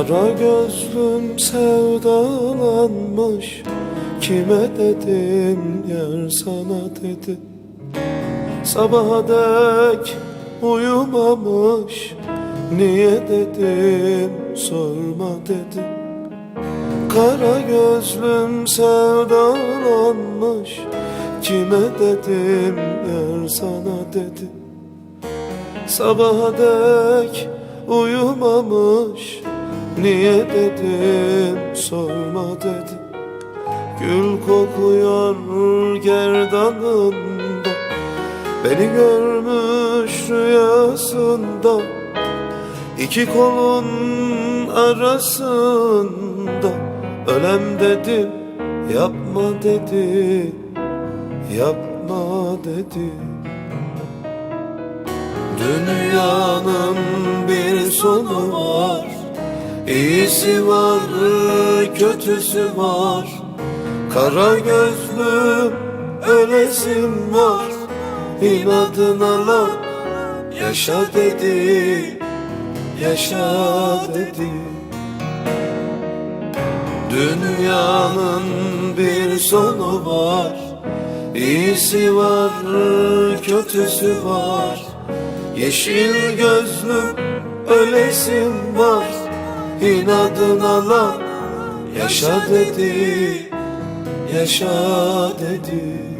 Kara gözlüm sevdalanmış Kime dedim yer sana dedi. Sabaha dek uyumamış Niye dedim sorma dedi. Kara gözlüm sevdalanmış Kime dedim yer sana dedi. Sabaha dek uyumamış Niye dedim sorma dedi. Gül kokuyor gerdanında. Beni görmüş rüyasında. İki kolun arasında. Ölem dedim yapma dedi. Yapma dedi. Dünyanın bir sonu var İyisi var, kötüsü var. Kara gözlü ölesim var. İnadına lan yaşa dedi Yaşa dedi. Dünyanın bir sonu var. İyisi var, kötüsü var. Yeşil gözlüm ölesim var İnadına lan yaşa dedi Yaşa dedi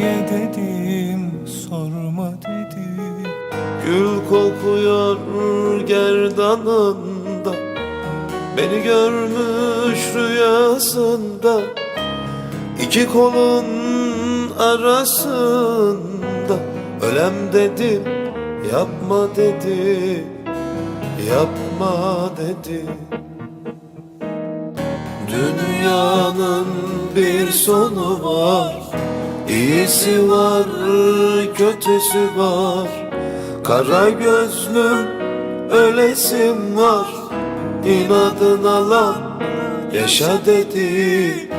Niye dedim sorma dedi Gül kokuyor gerdanında Beni görmüş rüyasında. İki kolun arasında Ölem dedim yapma dedi Yapma dedi. Dünyanın bir sonu var İyisi var, kötüsü var. Kara gözlüm ölesim var. İnadına lan yaşa dedi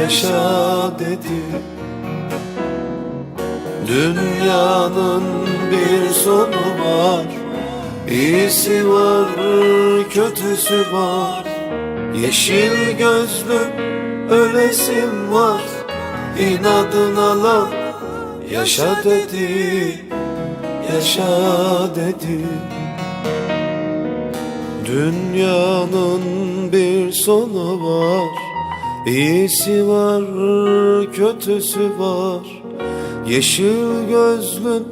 Yaşa dedi. Dünyanın bir sonu var. İyisi var, kötüsü var. Yeşil gözlüm ölesim var İnadına lan yaşa dedi Yaşa dedi. Dünyanın bir sonu var İyisi var, kötüsü var. Yeşil gözlüm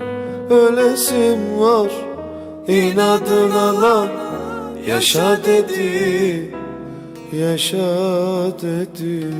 ölesim var İnadına lan yaşa dedi Yaşa dedi